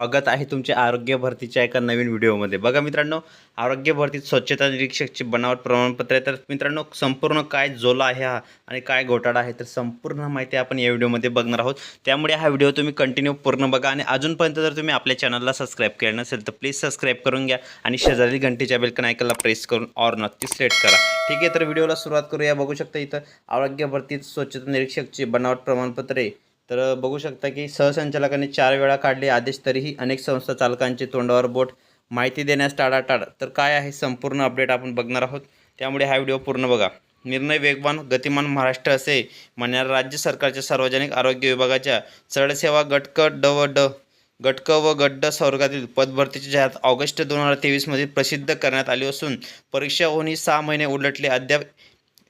स्वागत आहे तुमच्या आरोग्य भरतीच्या एका नवीन व्हिडिओमध्ये. बघा मित्रांनो आरोग्य भरतीत स्वच्छता निरीक्षकची बनावट प्रमाणपत्र आहे. तर मित्रांनो संपूर्ण काय जोला आहे हा आणि काय घोटाळा आहे तर संपूर्ण माहिती आपण या व्हिडिओमध्ये बघणार आहोत. त्यामुळे हा व्हिडिओ तुम्ही कंटिन्यू पूर्ण बघा आणि अजूनपर्यंत जर तुम्ही आपल्या चॅनलला सबस्क्राईब केलं नसेल तर प्लीज सबस्क्राईब करून घ्या आणि शेजारी घंटेच्या बेलकन ऐकायला प्रेस करून ऑर नक्की सिलेक्ट करा. ठीक आहे तर व्हिडिओला सुरुवात करूया. बघू शकता इथं आरोग्य भरतीत स्वच्छता निरीक्षकची बनावट प्रमाणपत्रे तर बघू शकता की सहसंचालकांनी चार वेळा काढले आदेश तरीही अनेक संस्था चालकांचे तोंडावर बोट. माहिती देण्यास टाळाटाळ. तर काय आहे संपूर्ण अपडेट आपण बघणार आहोत. त्यामुळे हा व्हिडिओ पूर्ण बघा. निर्णय वेगवान गतिमान महाराष्ट्र असे म्हणणाऱ्या राज्य सरकारच्या सार्वजनिक आरोग्य विभागाच्या चढसेवा गटक ड व ड गटक व गड्ड स्वर्गातील पदभरतीची जाहिरात ऑगस्ट दोन हजार तेवीसमध्ये प्रसिद्ध करण्यात आली असून परीक्षा होऊनही सहा महिने उलटले. अद्याप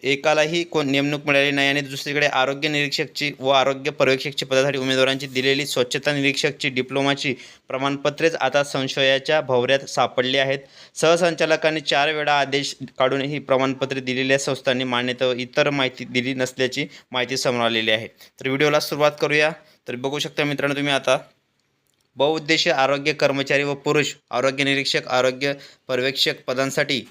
एकालाही कोण नेमणूक मिळाली नाही आणि दुसरीकडे आरोग्य निरीक्षकची व आरोग्य पर्यवेक्षकची पदासाठी उमेदवारांची दिलेली स्वच्छता निरीक्षकची डिप्लोमाची प्रमाणपत्रेच आता संशयाच्या भवऱ्यात सापडली आहेत. सहसंचालकांनी चार वेळा आदेश काढून ही प्रमाणपत्रे दिलेल्या संस्थांनी मान्यता व इतर माहिती दिली नसल्याची माहिती समोर आलेली आहे. तर व्हिडिओला सुरुवात करूया. तर बघू शकता मित्रांनो तुम्ही आता. बहुउद्देशीय आरोग्य कर्मचारी व पुरुष आरोग्य निरीक्षक आरोग्य पर्यवेक्षक पदांसाठी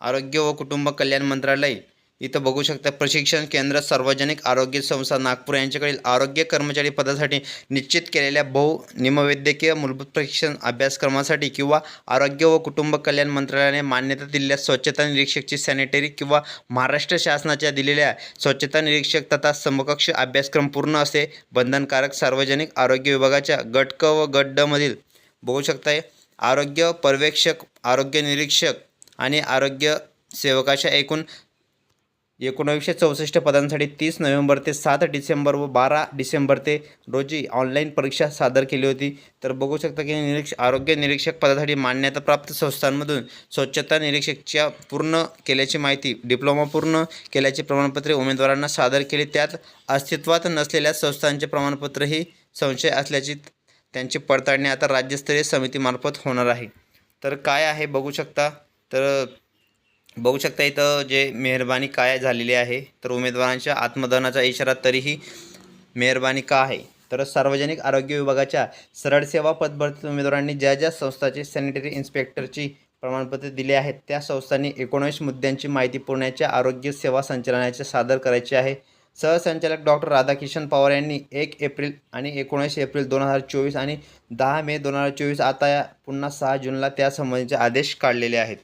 आरोग्य व कुटुंब कल्याण मंत्रालय इथं बघू शकता प्रशिक्षण केंद्र सार्वजनिक आरोग्य संस्था नागपूर यांच्याकडील आरोग्य कर्मचारी पदासाठी निश्चित केलेल्या बहु निमवैद्यकीय मूलभूत प्रशिक्षण अभ्यासक्रमासाठी किंवा आरोग्य व कुटुंब कल्याण मंत्रालयाने मान्यता दिलेल्या स्वच्छता निरीक्षकची सॅनिटरी किंवा महाराष्ट्र शासनाच्या दिलेल्या स्वच्छता निरीक्षक तथा समकक्ष अभ्यासक्रम पूर्ण असे बंधनकारक सार्वजनिक आरोग्य विभागाच्या गट क व गट ड मधील बघू शकताय आरोग्य पर्यवेक्षक आरोग्य निरीक्षक आणि आरोग्य सेवकाच्या एकूण एकोणावीसशे चौसष्ट पदांसाठी तीस नोव्हेंबर ते सात डिसेंबर व बारा डिसेंबर ते रोजी ऑनलाईन परीक्षा सादर केली होती. तर बघू शकता की निरीक्ष आरोग्य निरीक्षक पदासाठी मान्यताप्राप्त संस्थांमधून स्वच्छता निरीक्षकच्या पूर्ण केल्याची माहिती डिप्लोमा पूर्ण केल्याची प्रमाणपत्रे उमेदवारांना सादर केली. त्यात अस्तित्वात नसलेल्या संस्थांचे प्रमाणपत्रही संशय असल्याची त्यांची पडताळणी आता राज्यस्तरीय समितीमार्फत होणार आहे. तर काय आहे बघू शकता. तर बघू शकता इथं जे मेहरबानी काय झालेली आहे तर उमेदवारांच्या आत्मदहनाचा इशारा तरीही मेहरबानी का आहे? तर सार्वजनिक आरोग्य विभागाच्या सरळ सेवा पदभरती उमेदवारांनी ज्या ज्या संस्थाचे सॅनिटरी इन्स्पेक्टरची प्रमाणपत्रे दिली आहेत त्या संस्थांनी एकोणवीस मुद्द्यांची माहिती पुण्याच्या आरोग्य सेवा संचालनाचे सादर करायची आहे. सहसंचालक डॉक्टर राधाकिशन पवार यांनी एक एप्रिल आणि एकोणीस एप्रिल दोन हजार चोवीस आणि दहा मे दोन हजार चोवीस आता या पुन्हा सहा जूनला त्यासंबंधीचे आदेश काढलेले आहेत.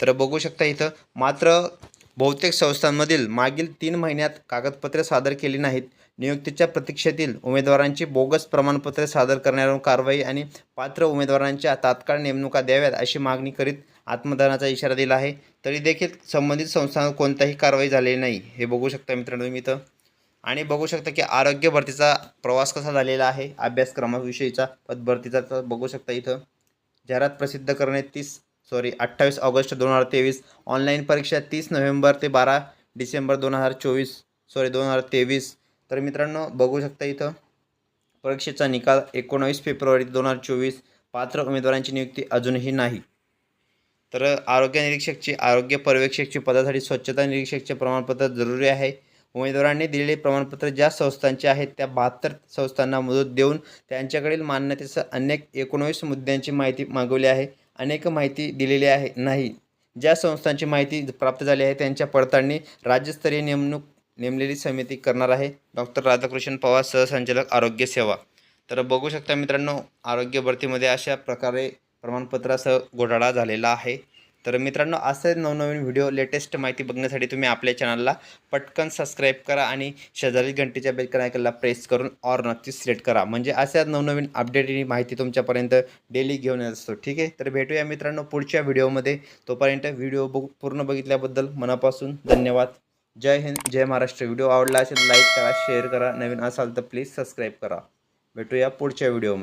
तर बघू शकता इथं. मात्र बहुतेक संस्थांमधील मागील तीन महिन्यात कागदपत्रे सादर केली नाहीत. नियुक्तीच्या प्रतीक्षेतील उमेदवारांची बोगस प्रमाणपत्रे सादर करण्यावर कारवाई आणि पात्र उमेदवारांच्या तात्काळ नेमणुका द्याव्यात अशी मागणी करीत आत्मदानाचा इशारा दिला आहे. तरी देखील संबंधित संस्थांवर कोणताही कारवाई झालेली नाही. हे बघू शकता मित्रांनो तुम्ही इथं. आणि बघू शकता की आरोग्य भरतीचा प्रवास कसा झालेला आहे. अभ्यासक्रमाविषयीचा पदभरतीचा तर बघू शकता इथं. जाहिरात प्रसिद्ध करणे तीस सॉरी अठ्ठावीस ऑगस्ट दोन हजार तेवीस. ऑनलाईन परीक्षा तीस नोव्हेंबर ते बारा डिसेंबर दोन हजार चोवीस. सॉरी दोन हजार तेवीस. तर मित्रांनो बघू शकता इथं परीक्षेचा निकाल एकोणावीस फेब्रुवारी दोन हजार चोवीस. पात्र उमेदवारांची नियुक्ती अजूनही नाही. तर आरोग्य निरीक्षकची आरोग्य पर्यवेक्षकची पदासाठी स्वच्छता निरीक्षकचे प्रमाणपत्र जरुरी आहे. उमेदवारांनी दिलेले प्रमाणपत्र ज्या संस्थांचे आहेत त्या बहात्तर संस्थांना मदत देऊन त्यांच्याकडील मान्यतेसह अनेक एकोणवीस मुद्द्यांची माहिती मागवली आहे. अनेक माहिती दिलेली आहे नाही. ज्या संस्थांची माहिती प्राप्त झाली आहे त्यांच्या पडताळणी राज्यस्तरीय नेमणूक नेमलेली समिती करणार आहे. डॉक्टर राधाकृष्ण पवार सहसंचालक आरोग्य सेवा. तर बघू शकता मित्रांनो आरोग्य भरतीमध्ये अशा प्रकारे प्रमाणपत्रासह घोटाळा झालेला आहे. तर मित्रांनो असे नवनवीन व्हिडिओ लेटेस्ट माहिती बघण्यासाठी तुम्ही आपल्या चॅनलला पटकन सबस्क्राईब करा आणि शेजारी घंटीच्या बेलकन आयकनला प्रेस करून ऑर नक्की सिलेक्ट करा. म्हणजे अशा नवनवीन अपडेट आणि माहिती तुमच्यापर्यंत डेली घेऊन येत असतो. ठीक आहे? तर भेटूया मित्रांनो पुढच्या व्हिडिओमध्ये तोपर्यंत व्हिडिओ बघ पूर्ण बघितल्याबद्दल मनापासून धन्यवाद. जय हिंद जय महाराष्ट्र. व्हिडिओ आवडला असेल लाईक करा शेअर करा. नवीन असाल तर प्लीज सबस्क्राईब करा. भेटूया पुढच्या व्हिडिओमध्ये